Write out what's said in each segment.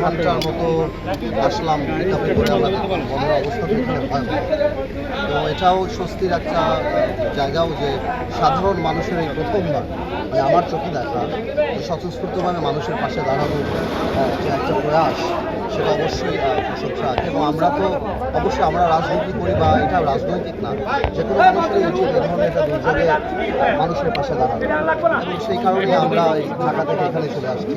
ঘণ্টার মতো আসলাম তো এটাও স্বস্তির একটা জায়গাও যে সাধারণ মানুষের এই প্রথমবার মানে আমার চোখে দেখা যে স্বতঃস্ফূর্তভাবে মানুষের পাশে দাঁড়ানোর যে একটা প্রয়াস সেটা অবশ্যই প্রশংসা এবং আমরা তো অবশ্যই আমরা রাজনীতি করি বা এটা রাজনৈতিক না যে কোনো মানুষেরই উচিত এই ধরনের একটা দুর্যোগে মানুষের পাশে দাঁড়ানো। সেই কারণে আমরা এই ঢাকা থেকে এখানে চলে আসছি।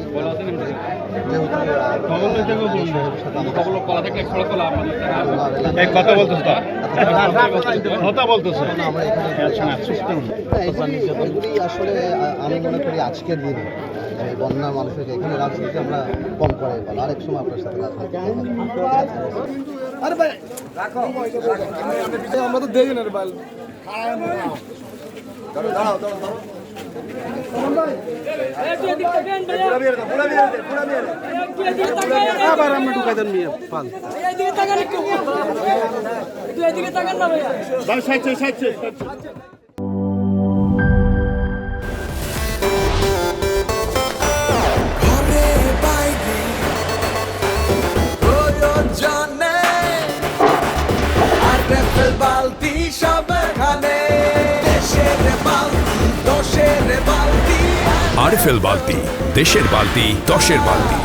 আমরা এখানে এগুলি আসলে আমি মনে করি আজকের দিনে এই বন্যা মানুষের এখানে রাজনীতি আমরা কম করে বলো। আরেক সময় আপনার সাথে রাজনীতি করব। আরে ভাই আমরা তো দেখি না রে আবার আমরা ঢুকাই দেন মিয়া পাল। এদিকে তাকান একটু। একটু এদিকে তাকান না ভাইয়া। রেফেল বালতি সবখানে দেশের বালতি দশের বালতি। আরফেল বালতি দেশের বালতি দশের বালতি।